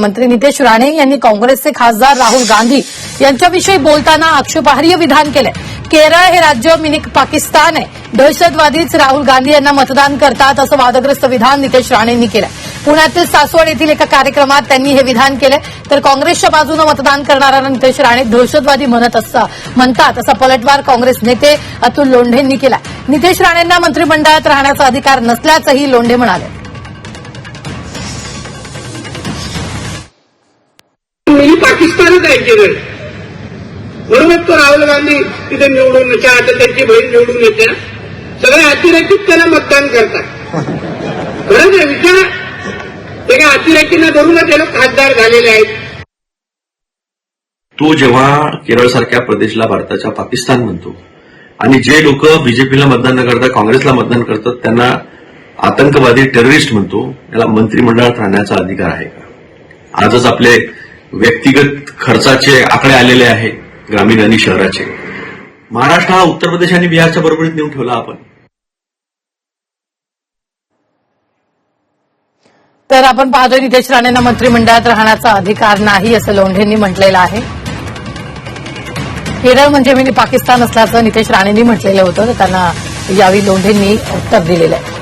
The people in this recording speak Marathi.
मंत्री नितेश राणे यांनी काँग्रेसचे खासदार राहुल गांधी यांच्याविषयी बोलताना आक्षेपार्ह विधान केले केरळ हे राज्य मिनी पाकिस्तान आहे. दहशतवादीच राहुल गांधी यांना मतदान करतात असं वादग्रस्त विधान नितेश राणेंनी केलं पुण्यातील सासवड येथील एका कार्यक्रमात त्यांनी हे विधान केलं तर काँग्रेसच्या बाजूनं मतदान करणारा नितेश राणे दहशतवादी म्हणत असता म्हणतात असा पलटवार काँग्रेस नेते अतुल लोंढेंनी केला नितेश राणेंना मंत्रिमंडळात राहण्याचा अधिकार नसल्याचंही लोंढे म्हणाले. पाकिस्तानच आहे केरळ म्हणूनच तो राहुल गांधी तिथे निवडून आता त्यांची बहीण निवडून येते ना सगळे अतिरेकीत त्याला मतदान करतात. खरंच आहे विचार. ते काय अतिरेकींना धरूनच त्याला खासदार झालेले आहेत. तो जेव्हा केरळसारख्या प्रदेशला भारताच्या पाकिस्तान म्हणतो आणि जे लोक बीजेपीला मतदान न करता काँग्रेसला मतदान करतात त्यांना आतंकवादी टेररिस्ट म्हणतो याला मंत्रिमंडळात राहण्याचा अधिकार आहे का? आजच आपले व्यक्तिगत खर्चाचे आकडे आलेले आहे ग्रामीण आणि शहराचे. महाराष्ट्र हा उत्तर प्रदेश आणि बिहारच्या बरोबरीत नेऊन ठेवला आपण. तर आपण पाहतोय नितेश राणेंना मंत्रिमंडळात राहण्याचा अधिकार नाही असं लोंढेंनी म्हटलेलं आहे. केरळ म्हणजे मिनी पाकिस्तान असल्याचं नितेश राणेंनी म्हटलेलं होतं तर त्यांना यावेळी लोंढेंनी उत्तर दिलेलं आहे.